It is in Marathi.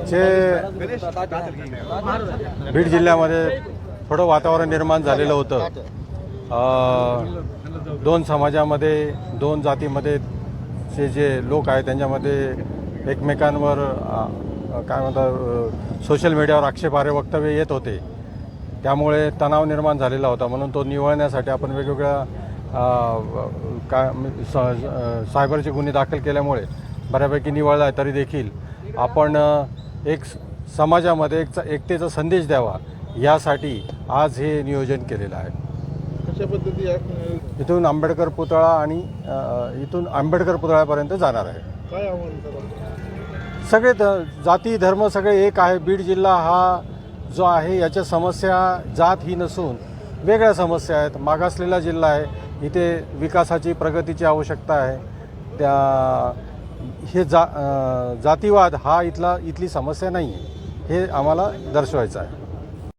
जे बीड जिल्ह्यामध्ये थोडं वातावरण निर्माण झालेलं होतं. दोन समाजामध्ये दोन जातीमध्ये जे जे लोक आहेत त्यांच्यामध्ये एकमेकांवर काय म्हणतात सोशल मीडियावर आक्षेपार्ह वक्तव्य येत होते. त्यामुळे तणाव निर्माण झालेला होता. म्हणून तो निवळण्यासाठी आपण वेगवेगळ्या काय स- सायबरचे गुन्हे दाखल केल्यामुळे बऱ्यापैकी निवळला आहे तरी देखील. आपण एक समाजामध्ये एक एकतेचा संदेश द्यावा यासाठी आज हे नियोजन केलेलं आहे. कशा पद्धती? इथून आंबेडकर पुतळा आणि इथून आंबेडकर पुतळ्यापर्यंत जाणार आहे. काय आव्हान सगळे ध जाती धर्म सगळे एक आहे. बीड जिल्हा हा जो आहे याच्या समस्या जात ही नसून वेगळ्या समस्या आहेत. मागासलेला जिल्हा आहे. इथे विकासाची प्रगतीची आवश्यकता आहे. त्या हे जा जातीवाद हा इथला इथली समस्या नाही आहे हे आम्हाला दर्शवायचं आहे.